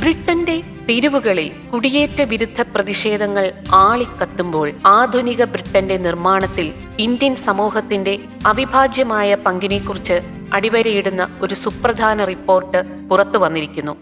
ബ്രിട്ടന്റെ തെരുവുകളിൽ കുടിയേറ്റ വിരുദ്ധ പ്രതിഷേധങ്ങൾ ആളിക്കത്തുമ്പോൾ ആധുനിക ബ്രിട്ടന്റെ നിർമ്മാണത്തിൽ ഇന്ത്യൻ സമൂഹത്തിന്റെ അവിഭാജ്യമായ പങ്കിനെക്കുറിച്ച് അടിവരയിടുന്ന ഒരു സുപ്രധാന റിപ്പോർട്ട് പുറത്തു വന്നിരിക്കുന്നു.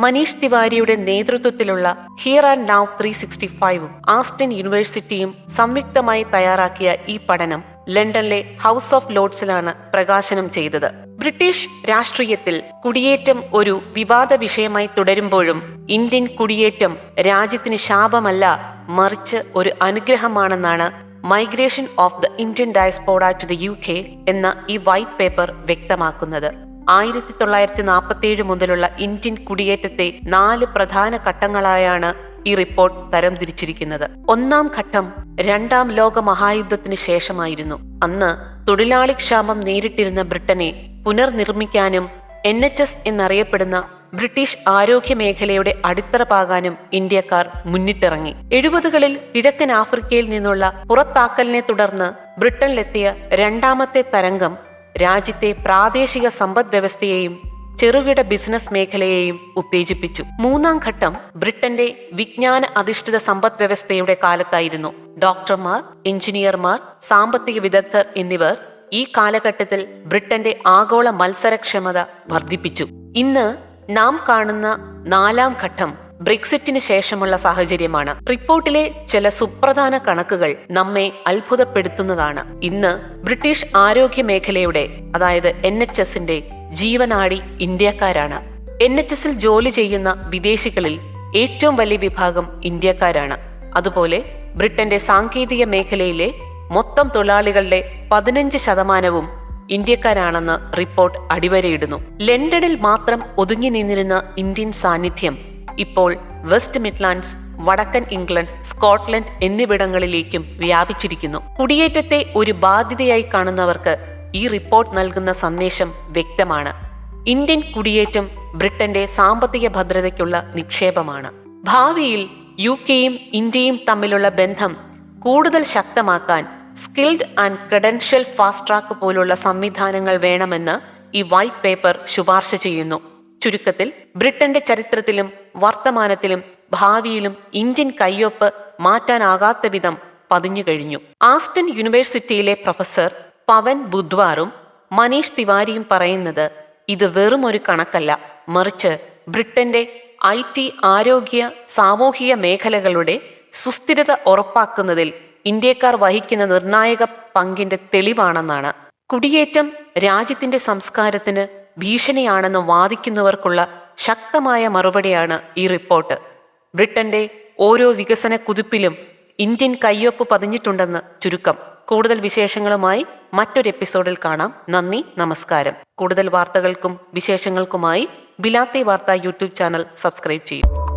മനീഷ് തിവാരിയുടെ നേതൃത്വത്തിലുള്ള here and now three sixty ഫൈവും ആസ്റ്റൺ യൂണിവേഴ്സിറ്റിയും സംയുക്തമായി തയ്യാറാക്കിയ ഈ പഠനം ലണ്ടനിലെ ഹൗസ് ഓഫ് ലോർഡ്സിലാണ് പ്രകാശനം ചെയ്തത്. ബ്രിട്ടീഷ് രാഷ്ട്രീയത്തിൽ കുടിയേറ്റം ഒരു വിവാദ വിഷയമായി തുടരുമ്പോഴും ഇന്ത്യൻ കുടിയേറ്റം രാജ്യത്തിന് ശാപമല്ല മറിച്ച് ഒരു അനുഗ്രഹമാണെന്നാണ് migration of the Indian diaspora to the U K എന്ന ഈ വൈറ്റ് പേപ്പർ വ്യക്തമാക്കുന്നത്. ആയിരത്തി തൊള്ളായിരത്തി നാൽപ്പത്തിയേഴ് മുതലുള്ള ഇന്ത്യൻ കുടിയേറ്റത്തെ നാല് പ്രധാന ഘട്ടങ്ങളായാണ് ഈ റിപ്പോർട്ട് തരംതിരിച്ചിരിക്കുന്നത് ഒന്നാം ഘട്ടം രണ്ടാം ലോക മഹായുദ്ധത്തിന് ശേഷമായിരുന്നു. അന്ന് തൊഴിലാളി ക്ഷാമം നേരിട്ടിരുന്ന ബ്രിട്ടനെ പുനർനിർമ്മിക്കാനും എൻ എച്ച് എസ് എന്നറിയപ്പെടുന്ന ബ്രിട്ടീഷ് ആരോഗ്യ മേഖലയുടെ അടിത്തറ പാകാനും ഇന്ത്യക്കാർ മുന്നിട്ടിറങ്ങി. എഴുപതുകളിൽ കിഴക്കൻ ആഫ്രിക്കയിൽ നിന്നുള്ള പുറത്താക്കലിനെ തുടർന്ന് ബ്രിട്ടനിലെത്തിയ രണ്ടാമത്തെ തരംഗം രാജ്യത്തെ പ്രാദേശിക സമ്പദ് വ്യവസ്ഥയെയും ചെറുകിട ബിസിനസ് മേഖലയെയും ഉത്തേജിപ്പിച്ചു. മൂന്നാം ഘട്ടം ബ്രിട്ടന്റെ വിജ്ഞാന അധിഷ്ഠിത സമ്പദ് വ്യവസ്ഥയുടെ കാലത്തായിരുന്നു. ഡോക്ടർമാർ എഞ്ചിനീയർമാർ സാമ്പത്തിക വിദഗ്ധർ എന്നിവർ ഈ കാലഘട്ടത്തിൽ ബ്രിട്ടന്റെ ആഗോള മത്സരക്ഷമത വർദ്ധിപ്പിച്ചു. ഇന്ന് നാം കാണുന്ന നാലാം ഘട്ടം ബ്രെക്സിറ്റിന് ശേഷമുള്ള സാഹചര്യമാണ്. റിപ്പോർട്ടിലെ ചില സുപ്രധാന കണക്കുകൾ നമ്മെ അത്ഭുതപ്പെടുത്തുന്നതാണ്. ഇന്ന് ബ്രിട്ടീഷ് ആരോഗ്യ മേഖലയുടെ അതായത് എൻ എച്ച് എസിന്റെ ജീവനാടി ഇന്ത്യക്കാരാണ്. എൻ എച്ച് എസിൽ ജോലി ചെയ്യുന്ന വിദേശികളിൽ ഏറ്റവും വലിയ വിഭാഗം ഇന്ത്യക്കാരാണ്. അതുപോലെ ബ്രിട്ടന്റെ സാങ്കേതിക മേഖലയിലെ മൊത്തം തൊഴിലാളികളുടെ പതിനഞ്ച് ശതമാനവും ഇന്ത്യക്കാരാണെന്ന് റിപ്പോർട്ട് അടിവരയിടുന്നു. ലണ്ടനിൽ മാത്രം ഒതുങ്ങി നിന്നിരുന്ന ഇന്ത്യൻ സാന്നിധ്യം ഇപ്പോൾ വെസ്റ്റ് മിഡ്ലാൻഡ്സ് വടക്കൻ ഇംഗ്ലണ്ട് സ്കോട്ട്ലൻഡ് എന്നിവിടങ്ങളിലേക്കും വ്യാപിച്ചിരിക്കുന്നു. കുടിയേറ്റത്തെ ഒരു ബാധ്യതയായി കാണുന്നവർക്ക് ഈ റിപ്പോർട്ട് നൽകുന്ന സന്ദേശം വ്യക്തമാണ്. ഇന്ത്യൻ കുടിയേറ്റം ബ്രിട്ടന്റെ സാമ്പത്തിക ഭദ്രതയ്ക്കുള്ള നിക്ഷേപമാണ്. ഭാവിയിൽ യു കെയും ഇന്ത്യയും തമ്മിലുള്ള ബന്ധം കൂടുതൽ ശക്തമാക്കാൻ skilled and credential fast track പോലുള്ള സംവിധാനങ്ങൾ വേണമെന്ന് ഈ വൈറ്റ് പേപ്പർ ശുപാർശ ചെയ്യുന്നു. ചുരുക്കത്തിൽ ബ്രിട്ടന്റെ ചരിത്രത്തിലും വർത്തമാനത്തിലും ഭാവിയിലും ഇന്ത്യൻ കയ്യൊപ്പ് മാറ്റാനാകാത്ത വിധം പതിഞ്ഞു കഴിഞ്ഞു. ആസ്റ്റൺ യൂണിവേഴ്സിറ്റിയിലെ പ്രൊഫസർ പവൻ ബുധ്വാറും മനീഷ് തിവാരിയും പറയുന്നത് ഇത് വെറും ഒരു കണക്കല്ല. മറിച്ച് ബ്രിട്ടന്റെ ഐ ടി ആരോഗ്യ സാമൂഹിക മേഖലകളുടെ സുസ്ഥിരത ഉറപ്പാക്കുന്നതിൽ ഇന്ത്യക്കാർ വഹിക്കുന്ന നിർണായക പങ്കിന്റെ തെളിവാണെന്നാണ്. കുടിയേറ്റം രാജ്യത്തിന്റെ സംസ്കാരത്തിന് ഭീഷണിയാണെന്ന് വാദിക്കുന്നവർക്കുള്ള ശക്തമായ മറുപടിയാണ് ഈ റിപ്പോർട്ട്. ബ്രിട്ടന്റെ ഓരോ വികസന കുതിപ്പിലും ഇന്ത്യൻ കയ്യൊപ്പ് പതിഞ്ഞിട്ടുണ്ടെന്ന് ചുരുക്കം. കൂടുതൽ വിശേഷങ്ങളുമായി മറ്റൊരു എപ്പിസോഡിൽ കാണാം. നന്ദി നമസ്കാരം. കൂടുതൽ വാർത്തകൾക്കും വിശേഷങ്ങൾക്കുമായി ബിലാത്തി വാർത്ത യൂട്യൂബ് ചാനൽ സബ്സ്ക്രൈബ് ചെയ്യും.